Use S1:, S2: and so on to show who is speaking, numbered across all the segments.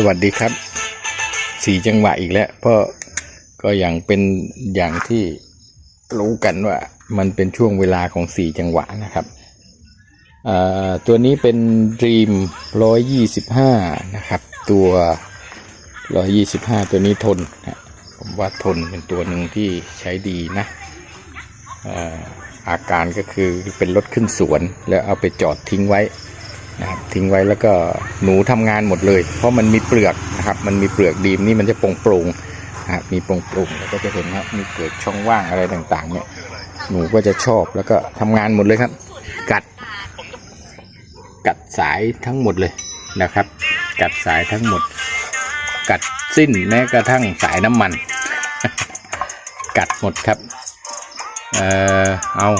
S1: สวัสดีครับสี่จังหวะอีกแล้วเพราะก็อย่างเป็นอย่างที่รู้กันว่ามันเป็นช่วงเวลาของสี่จังหวะนะครับตัวนี้เป็น Dream 125 นะครับ ตัว 125 ตัวนี้ทนนะผมว่าทนเป็นตัวหนึ่งที่ใช้ดีนะออาการก็คือเป็นรถขึ้นสวนแล้วเอาไปจอดทิ้งไว้ นะครับทิ้งไว้แล้วก็หนูทำงานหมดเลย เพราะมันมีเปลือกนะครับ มันมีเปลือกดีมนี่มันจะโปร่งโปร่งๆนะครับมีโปร่งโปร่งๆแล้วก็จะเห็นว่ามีเกิดช่องว่างอะไรต่างๆ เนี่ย หนูก็จะชอบแล้วก็ทำงานหมดเลยครับ กัด กัดสายทั้งหมดเลยนะครับ กัดสายทั้งหมด กัดสิ้นแม้กระทั่งสายน้ำมัน กัดหมดครับ เออเอา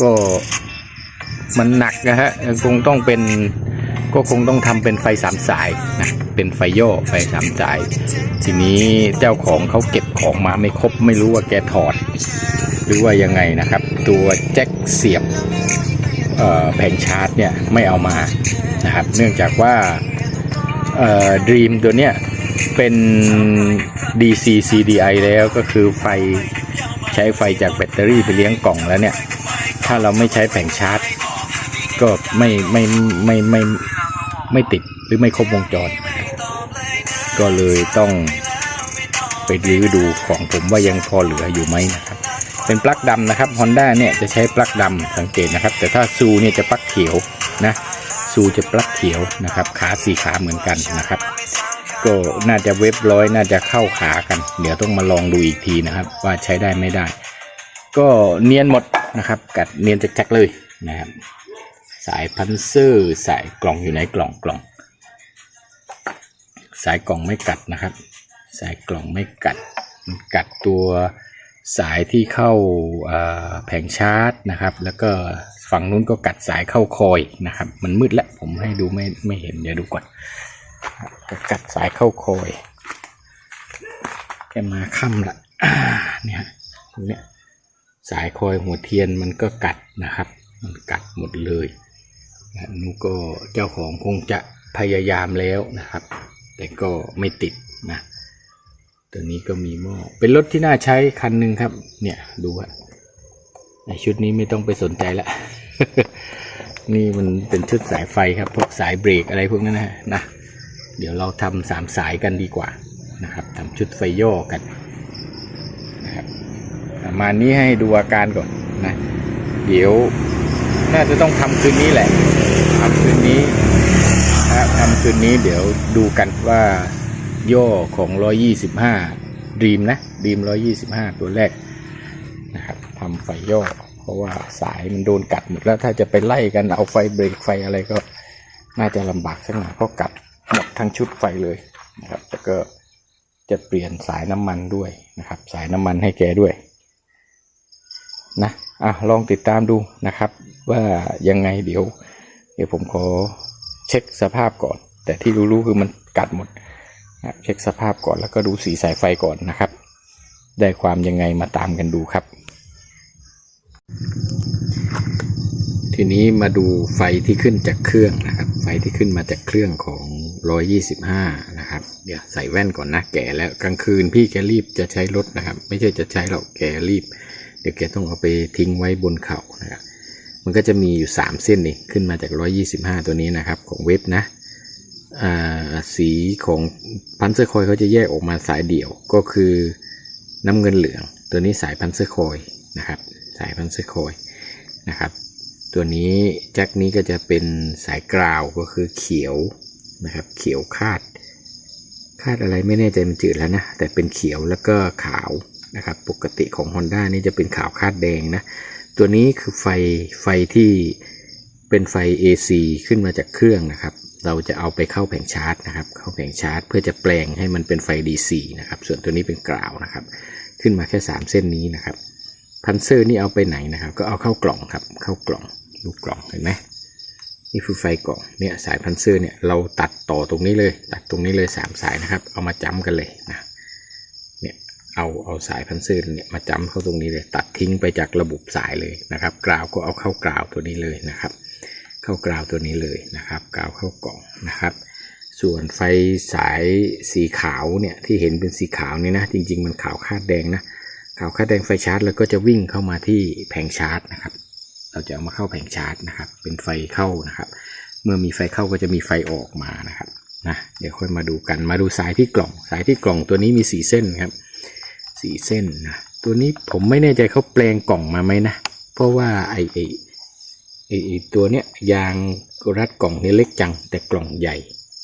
S1: ก็ มันหนักนะฮะคงต้องเป็นก็คงต้องทำเป็นไฟสามสายนะเป็นไฟโย่ไฟสามสาย ทีนี้เจ้าของเขาเก็บของมาไม่ครบไม่รู้ว่าแกถอด หรือว่ายังไงนะครับ ตัวแจ็คเสียบแผงชาร์จเนี่ยไม่เอามานะครับ เนื่องจากว่าดรีมตัวเนี้ยเป็น DC CDI แล้วก็คือไฟใช้ไฟจากแบตเตอรี่ไปเลี้ยงกล่องแล้วเนี่ย ถ้าเราไม่ใช้แผงชาร์จ ก็ไม่ไม่ไม่ไม่ไม่ไม่ติดหรือไม่ครบวงจร ก็เลยต้องไปรื้อดูของผมว่ายังพอเหลืออยู่ไหมนะครับ เป็นปลั๊กดำนะครับ Honda เนี่ยจะใช้ปลั๊กดำสังเกตนะครับ แต่ถ้าซูเนี่ยจะปลั๊กเขียวนะซูจะปลั๊กเขียวนะครับ ขาสี่ขาเหมือนกันนะครับ ก็น่าจะเว็บร้อยน่าจะเข้าขากัน เดี๋ยวต้องมาลองดูอีกทีนะครับ ว่าใช้ได้ไม่ได้ ก็เนียนหมดนะครับ กัดเนียนจักๆเลยนะครับ สายพันเซอร์ สายกล่องอยู่ไหนกล่องกล่อง สายกล่องไม่กัดนะครับ สายกล่องไม่กัดมันกัดตัวสายที่เข้าแผงชาร์จนะครับ แล้วก็ฝั่งนู้นก็กัดสายเข้าคอยนะครับ มันมืดแล้วผมให้ดูไม่ไม่เห็นเดี๋ยวดูก่อนก,กัดสายเข้าคอยแกมาค่ำละเนี่ยตรงเนี้ยสายคอยหัวเทียนมันก็กัดนะครับ มันกัดหมดเลย นะนูก็เจ้าของคงจะพยายามแล้วนะครับ แต่ก็ไม่ติดนะตัวนี้ก็มีหม้อเป็นรถที่น่าใช้คันหนึ่งครับ เนี่ยดูอะชุดนี้ไม่ต้องไปสนใจละนี่มันเป็นชุดสายไฟครับ พวกสายเบรกอะไรพวกนั้นนะฮะนะ เดี๋ยวเราทำสามสายกันดีกว่านะครับทำชุดไฟย่อกันนะครับประมาณนี้ให้ดูอาการก่อนนะ เดี๋ยวน่าจะต้องทำคืนนี้แหละ ทำคืนนี้นะครับทำคืนนี้เดี๋ยวดูกันว่าย่อของ 125ดีมนะดีม 125 ตัวแรกนะครับทำไฟย่อ เพราะว่าสายมันโดนกัดหมดแล้วถ้าจะไปไล่กันเอาไฟเบรกไฟอะไรก็น่าจะลำบากสักหน่อยเพราะกัดหมดทั้งชุดไฟเลยนะครับแล้วก็จะเปลี่ยนสายน้ำมันด้วยนะครับ สายน้ำมันให้แกด้วยนะอะลองติดตามดูนะครับ ว่ายังไงเดี๋ยว เดี๋ยวผมขอเช็คสภาพก่อน แต่ที่รู้ๆคือมันกัดหมดนะเช็คสภาพก่อนแล้วก็ดูสีสายไฟก่อนนะครับ ได้ความยังไงมาตามกันดูครับ ทีนี้มาดูไฟที่ขึ้นจากเครื่องนะครับ ไฟที่ขึ้นมาจากเครื่องของ 125 นะครับ เดี๋ยวใส่แว่นก่อนนะแก่แล้วกลางคืนพี่แกรีบจะใช้รถนะครับ ไม่ใช่จะใช้หรอกแกรีบ เดี๋ยวแกต้องเอาไปทิ้งไว้บนเขานะครับ มันก็จะมีอยู่ 3 เส้นนี่ขึ้นมาจาก 125 ตัวนี้นะครับของเว็บนะสีของพันเซอร์คอยเขาจะแยกออกมาสายเดี่ยวก็คือน้ำเงินเหลือง ตัวนี้สายพันเซอร์คอยนะครับสายพันเซอร์คอยนะครับ ตัวนี้แจ็คนี้ก็จะเป็นสายกราวก็คือเขียวนะครับ เขียวคาด คาดอะไรไม่แน่ใจมันจืดแล้วนะ แต่เป็นเขียวแล้วก็ขาวนะครับ ปกติของ Honda นี่จะเป็นขาวคาดแดงนะ ตัวนี้คือไฟไฟที่เป็นไฟ AC ขึ้นมาจากเครื่องนะครับ เราจะเอาไปเข้าแผงชาร์จนะครับ เข้าแผงชาร์จ เพื่อจะแปลงให้มันเป็นไฟ DC นะครับ ส่วนตัวนี้เป็นกราวนะครับ ขึ้นมาแค่ 3 เส้นนี้นะครับ พันเซอร์นี่เอาไปไหนนะครับ ก็เอาเข้ากล่องครับ เข้ากล่องดูกล่องเห็นไหมนี่คือไฟกล่องเนี่ยสายพันเซอร์เนี่ยเราตัดต่อตรงนี้เลย ตัดตรงนี้เลยสามสายนะครับ เอามาจ้ำกันเลยนะ เอาเอาสายพันซอร์เนี่ยมาจ้ำเข้าตรงนี้เลยตัดทิ้งไปจากระบบสายเลยนะครับกราวก็เอาเข้ากราวตัวนี้เลยนะครับ เข้ากราวตัวนี้เลยนะครับกราวเข้ากล่องนะครับ ส่วนไฟสายสีขาวเนี่ยที่เห็นเป็นสีขาวนี่นะจริง ๆ มันขาวคาดแดงนะขาวคาดแดงไฟชาร์จแล้วก็จะวิ่งเข้ามาที่แผงชาร์จนะครับ เราจะเอามาเข้าแผงชาร์จนะครับ เป็นไฟเข้านะครับ เมื่อมีไฟเข้าก็จะมีไฟออกมานะครับนะเดี๋ยวค่อยมาดูกันมาดูสายที่กล่อง สายที่กล่องตัวนี้มีสีเส้นครับ สีเส้นนะตัวนี้ผมไม่แน่ใจเขาแปลงกล่องมาไหมนะ เพราะว่าไอไอไอไอ้ตัวเนี้ยยางรัดกล่องเนี่ยเล็กจัง แต่กล่องใหญ่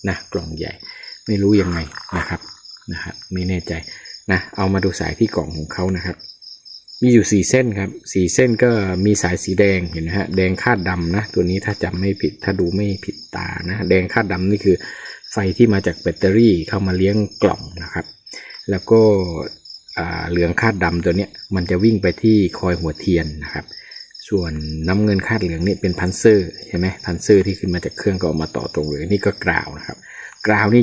S1: นะกล่องใหญ่ ไม่รู้ยังไงนะครับนะครับไม่แน่ใจนะเอามาดูสายที่กล่องของเขานะครับ มีอยู่สี่เส้นครับสี่เส้นก็มีสายสีแดงเห็นไหมฮะแดงคาดดำนะตัวนี้ถ้าจำไม่ผิดถ้าดูไม่ผิดตานะแดงคาดดำนี่คือไฟที่มาจากแบตเตอรี่เข้ามาเลี้ยงกล่องนะครับ แล้วก็ เหลืองคาดดำตัวเนี้ยมันจะวิ่งไปที่คอยหัวเทียนนะครับ ส่วนน้ำเงินคาดเหลืองนี่เป็นพันเซอร์ใช่ไหมพันเซอร์ที่ขึ้นมาจากเครื่องก็ออกมาต่อตรงเลยนี่ก็กราวนะครับ กราวนี่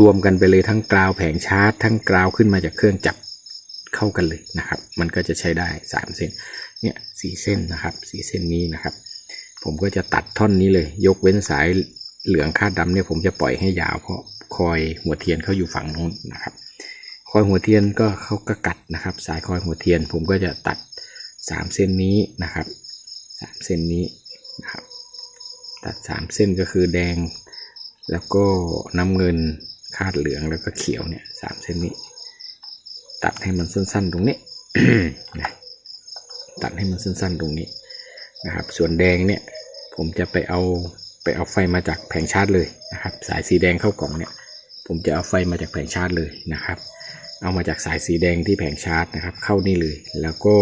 S1: รวมกันไปเลยทั้งกราวแผงชาร์จทั้งกราวขึ้นมาจากเครื่องจับเข้ากันเลยนะครับ มันก็จะใช้ได้สามเส้น เนี่ยสี่เส้นนะครับสี่เส้นนี้นะครับ ผมก็จะตัดท่อนนี้เลย ยกเว้นสายเหลืองคาดดำเนี่ยผมจะปล่อยให้ยาวเพราะคอยหัวเทียนเขาอยู่ฝั่งโน้นนะครับ คอยหัวเทียนก็เขาก็กัดนะครับ สายคอยหัวเทียน ผมก็จะตัดสามเส้นนี้นะครับสามเส้นนี้นะครับตัดสามเส้นก็คือแดง แล้วก็น้ำเงินคาดเหลืองแล้วก็เขียวเนี่ยสามเส้นนี้ ตัดให้มันสั้นๆตรงนี้นะตัดให้มันสั้นๆตรงนี้นะครับ ส่วนแดงเนี่ยผมจะไปเอาไปเอาไฟมาจากแผงชาร์จเลยนะครับ สายสีแดงเข้ากล่องเนี่ย ผมจะเอาไฟมาจากแผงชาร์จเลยนะครับ เอามาจากสายสีแดงที่แผงชาร์จนะครับ เข้านี่เลย แล้วก็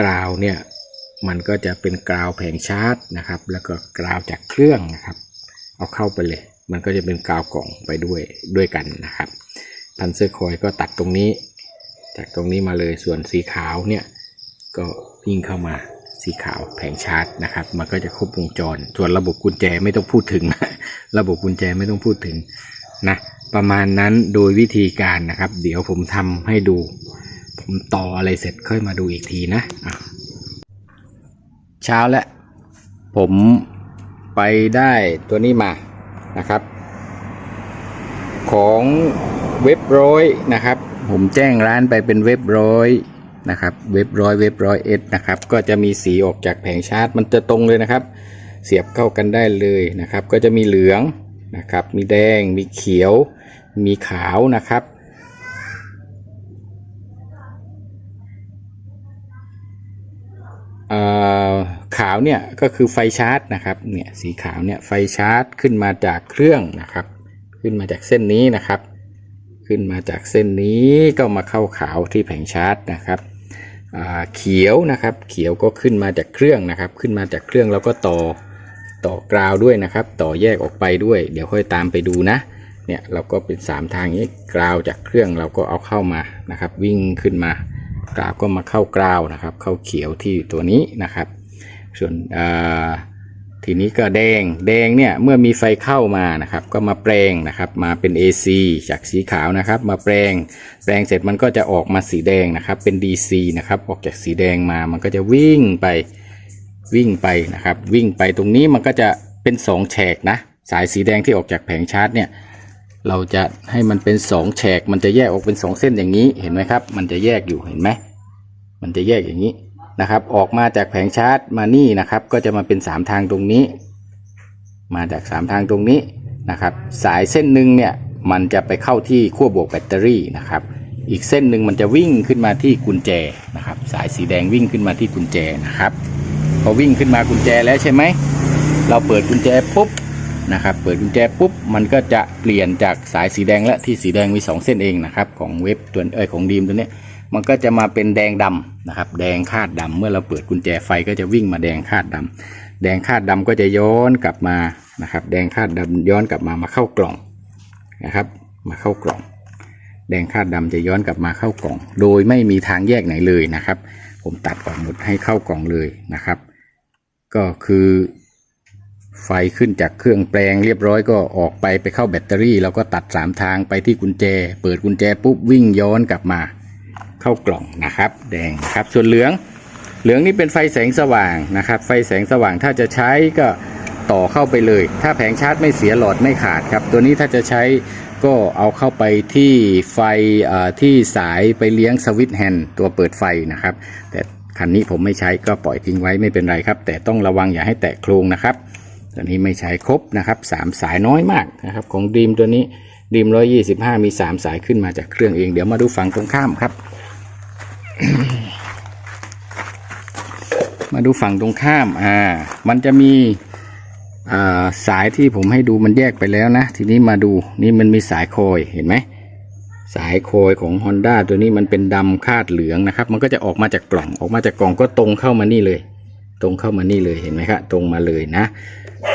S1: กราวเนี่ยมันก็จะเป็นกราวแผงชาร์จนะครับ แล้วก็กราวจากเครื่องนะครับ เอาเข้าไปเลย มันก็จะเป็นกาวกล่องไปด้วยด้วยกันนะครับ พันเซอร์คอยก็ตัดตรงนี้ จากตรงนี้มาเลยส่วนสีขาวเนี่ยก็วิ่งเข้ามาสีขาวแผงชาร์จนะครับ มันก็จะครบวงจร ส่วนระบบกุญแจไม่ต้องพูดถึง ระบบกุญแจไม่ต้องพูดถึงนะ ประมาณนั้นโดยวิธีการนะครับ เดี๋ยวผมทำให้ดู ผมต่ออะไรเสร็จค่อยมาดูอีกทีนะะเช้าแล้ว ผมไปได้ตัวนี้มานะครับ ของเว็บร้อยนะครับ ผมแจ้งร้านไปเป็นเว็บร้อยนะครับเว็บร้อยเว็บร้อยเอสนะครับก็จะมีสีออกจากแผงชาร์จมันจะตรงเลยนะครับ เสียบเข้ากันได้เลยนะครับ ก็จะมีเหลือง นะครับ มีแดง มีเขียว มีขาวนะครับ ขาวเนี่ยก็คือไฟชาร์จนะครับ เนี่ยสีขาวเนี่ยไฟชาร์จขึ้นมาจากเครื่องนะครับ ขึ้นมาจากเส้นนี้นะครับ ขึ้นมาจากเส้นนี้ก็มาเข้าขาวที่แผงชาร์จนะครับเขียวนะครับ เขียวก็ขึ้นมาจากเครื่องนะครับ ขึ้นมาจากเครื่องแล้วก็ต่อ ต่อกราวด้วยนะครับ ต่อแยกออกไปด้วย เดี๋ยวค่อยตามไปดูนะ เนี่ยเราก็เป็นสามทางนี้กราวจากเครื่องเราก็เอาเข้ามานะครับ วิ่งขึ้นมากราวก็มาเข้ากราวนะครับ เข้าเขียวที่ตัวนี้นะครับ ส่วนทีนี้ก็แดงแดงเนี่ยเมื่อมีไฟเข้ามานะครับ ก็มาแปลงนะครับ มาเป็น AC จากสีขาวนะครับ มาแปลงแปลงเสร็จมันก็จะออกมาสีแดงนะครับ เป็น DC นะครับ ออกจากสีแดงมามันก็จะวิ่งไป วิ่งไปนะครับ วิ่งไปตรงนี้มันก็จะเป็นสองแฉกนะ สายสีแดงที่ออกจากแผงชาร์จเนี่ยเราจะให้มันเป็นสองแฉกมันจะแยกออกเป็นสองเส้นอย่างนี้เห็นไหมครับ มันจะแยกอยู่เห็นไหมมันจะแยกอย่างนี้นะครับ ออกมาจากแผงชาร์จมานี่นะครับ ก็จะมาเป็นสามทางตรงนี้ มาจากสามทางตรงนี้นะครับ สายเส้นหนึ่งเนี่ยมันจะไปเข้าที่ขั้วบวกแบตเตอรี่นะครับ อีกเส้นหนึ่งมันจะวิ่งขึ้นมาที่กุญแจนะครับ สายสีแดงวิ่งขึ้นมาที่กุญแจนะครับ พอวิ่งขึ้นมากุญแจแล้วใช่ไหม เราเปิดกุญแจปุ๊บนะครับ เปิดกุญแจปุ๊บ มันก็จะเปลี่ยนจากสายสีแดงและที่สีแดงมี 2 เส้นเองนะครับ ของเว็บตัวเอ้ยของดีมตัวเนี้ยมันก็จะมาเป็นแดงดำนะครับ แดงคาดดำเมื่อเราเปิดกุญแจไฟก็จะวิ่งมาแดงคาดดำแดงคาดดำก็จะย้อนกลับมานะครับ แดงคาดดำย้อนกลับมามาเข้ากล่องนะครับ มาเข้ากล่อง แดงคาดดำจะย้อนกลับมาเข้ากล่อง โดยไม่มีทางแยกไหนเลยนะครับ ผมตัดออกหมดให้เข้ากล่องเลยนะครับ ก็คือไฟขึ้นจากเครื่องแปลงเรียบร้อยก็ออกไปไปเข้าแบตเตอรี่แล้วก็ตัดสามทางไปที่กุญแจ เปิดกุญแจปุ๊บวิ่งย้อนกลับมาเข้ากล่องนะครับ แดงครับส่วนเหลือง เหลืองนี่เป็นไฟแสงสว่างนะครับ ไฟแสงสว่างถ้าจะใช้ก็ต่อเข้าไปเลย ถ้าแผงชาร์จไม่เสียหลอดไม่ขาดครับ ตัวนี้ถ้าจะใช้ก็เอาเข้าไปที่ไฟที่สายไปเลี้ยงสวิตช์แฮนด์ตัวเปิดไฟนะครับ แต่ คันนี้ผมไม่ใช้ก็ปล่อยทิ้งไว้ไม่เป็นไรครับ แต่ต้องระวังอย่าให้แตะโครงนะครับ ตัวนี้ไม่ใช้ครบนะครับสามสายน้อยมากนะครับ ของดีมตัวนี้ดีมร้อยี่สิบห้ามีสามสายขึ้นมาจากเครื่องเอง เดี๋ยวมาดูฝั่งตรงข้ามครับ มาดูฝั่งตรงข้ามอ่า มันจะมีสายที่ผมให้ดูมันแยกไปแล้วนะ ทีนี้มาดูนี่มันมีสายคอยเห็นไหม สายโคอยของ Honda ตัวนี้มันเป็นดำคาดเหลืองนะครับ มันก็จะออกมาจากกล่องออกมาจากกล่องก็ตรงเข้ามานี่เลย ตรงเข้ามานี่เลยเห็นไหมครับตรงมาเลยนะ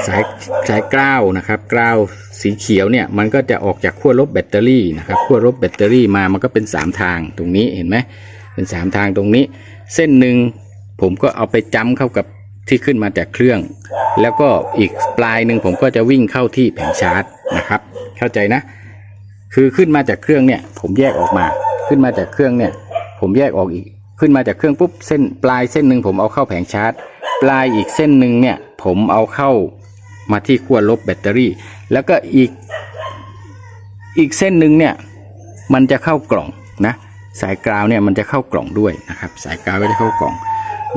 S1: สายสายกล้าวนะครับกล้าวสีเขียวเนี่ยมันก็จะออกจากขั้วลบแบตเตอรี่นะครับขั้วลบแบตเตอรี่มามันก็เป็นสามทางตรงนี้เห็นไหมเป็นสามทางตรงนี้ เส้นหนึ่งผมก็เอาไปจ้ำเข้ากับที่ขึ้นมาจากเครื่อง แล้วก็อีกปลายหนึ่งผมก็จะวิ่งเข้าที่แผงชาร์จนะครับ เข้าใจนะ คือขึ้นมาจากเครื่องเนี่ย ผมแยกออกมา ขึ้นมาจากเครื่องเนี่ย ผมแยกออกอีก ขึ้นมาจากเครื่องปุ๊บเส้นปลายเส้นหนึ่งผมเอาเข้าแผงชาร์จ ปลายอีกเส้นหนึ่งเนี่ย ผมเอาเข้ามาที่ขั้วลบแบตเตอรี่ แล้วก็อีกอีกเส้นหนึ่งเนี่ยมันจะเข้ากล่องนะสายกราวเนี่ยมันจะเข้ากล่องด้วยนะครับ สายกราวก็จะเข้ากล่อง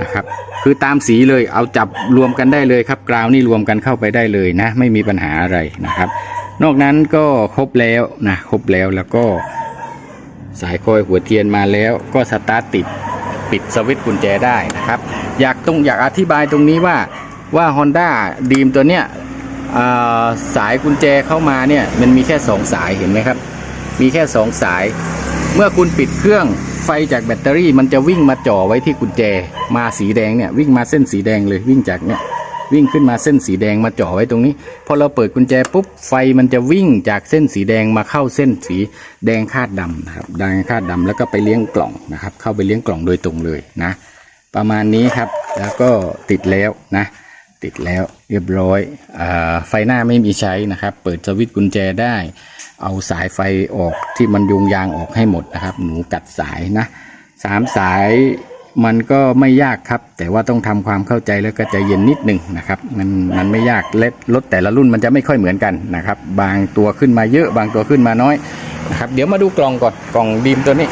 S1: นะครับ คือตามสีเลยเอาจับรวมกันได้เลยครับกราวนี่รวมกันเข้าไปได้เลยนะ ไม่มีปัญหาอะไรนะครับ นอกนั้นก็ครบแล้วนะครบแล้วแล้วก็สายคอยหัวเทียนมาแล้วก็สตาร์ทติดปิดสวิตช์กุญแจได้นะครับ อยากตรงอยากอธิบายตรงนี้ว่าว่า Honda ดีมตัวเนี้ยสายกุญแจเข้ามาเนี่ยมันมีแค่สองสายเห็นไหมครับ มีแค่สองสาย เมื่อคุณปิดเครื่องไฟจากแบตเตอรี่ มันจะวิ่งมาจ่อไว้ที่กุญแจมาสีแดงเนี่ยวิ่งมาเส้นสีแดงเลยวิ่งจากเนี่ย วิ่งขึ้นมาเส้นสีแดงมาจ่อไว้ตรงนี้ พอเราเปิดกุญแจปุ๊บไฟมันจะวิ่งจากเส้นสีแดงมาเข้าเส้นสีแดงคาดดำนะครับแดงคาดดำแล้วก็ไปเลี้ยงกล่องนะครับ เข้าไปเลี้ยงกล่องโดยตรงเลยนะ ประมาณนี้ครับแล้วก็ติดแล้วนะติดแล้วเรียบร้อยอไฟหน้าไม่มีใช้นะครับ เปิดสวิตช์กุญแจได้ เอาสายไฟออกที่มันยุงยางออกให้หมดนะครับ หนูกัดสายนะสามสาย มันก็ไม่ยากครับ แต่ว่าต้องทำความเข้าใจแล้วก็ใจเย็นนิดหนึ่งนะครับ มันมันไม่ยากเล็ดรถแต่ละรุ่นมันจะไม่ค่อยเหมือนกันนะครับ บางตัวขึ้นมาเยอะ บางตัวขึ้นมาน้อยนะครับ เดี๋ยวมาดูกล่องก่อนกล่องดีมตัวนี้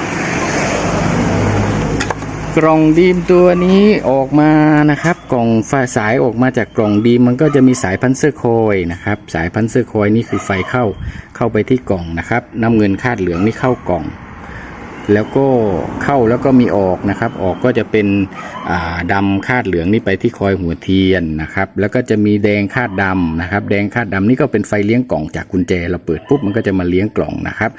S1: กล่องดีมตัวนี้ออกมานะครับ กล่องไฟสายออกมาจากกล่องดีมมันก็จะมีสายพันเซอร์คอยนะครับ สายพันเซอร์คอยนี่คือไฟเข้าเข้าไปที่กล่องนะครับ น้ำเงินคาดเหลืองนี่เข้ากล่อง แล้วก็เข้าแล้วก็มีออกนะครับ ออกก็จะเป็นอ่าดำคาดเหลืองนี่ไปที่คอยหัวเทียนนะครับ แล้วก็จะมีแดงคาดดำนะครับ แดงคาดดำนี่ก็เป็นไฟเลี้ยงกล่องจากกุญแจ เราเปิดปุ๊บมันก็จะมาเลี้ยงกล่องนะครับ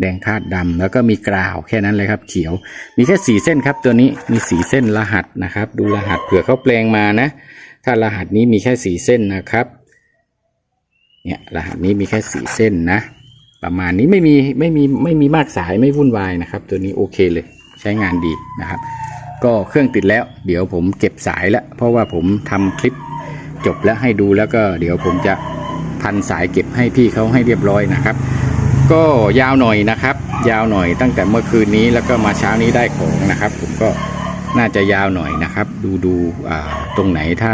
S1: แดงคาดดำแล้วก็มีกราวแค่นั้นเลยครับ เขียว มีแค่สีเส้นครับตัวนี้มีสีเส้นรหัสนะครับ ดูรหัสเผื่อเขาแปลงมานะ ถ้ารหัสนี้มีแค่สีเส้นนะครับเนี่ยรหัสนี้มีแค่สีเส้นนะ ประมาณนี้ไม่มีไม่มีไม่มีมากสายไม่วุ่นวายนะครับ ตัวนี้โอเคเลยใช้งานดีนะครับ ก็เครื่องติดแล้ว เดี๋ยวผมเก็บสายแล้ว เพราะว่าผมทำคลิปจบแล้วให้ดูแล้วก็เดี๋ยวผมจะพันสายเก็บให้พี่เขาให้เรียบร้อยนะครับ ก็ยาวหน่อยนะครับ ยาวหน่อยตั้งแต่เมื่อคืนนี้แล้วก็มาเช้านี้ได้ของนะครับ ผมก็น่าจะยาวหน่อยนะครับ ดูดูตรงไหนถ้า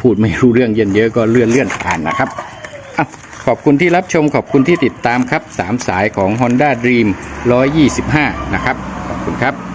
S1: พูดไม่รู้เรื่องเยอะเยอะๆก็เลื่อนเลื่อนผ่านนะครับ ขอบคุณที่รับชมขอบคุณที่ติดตามครับสามสายของ Honda Dream 125 นะครับ ขอบคุณครับ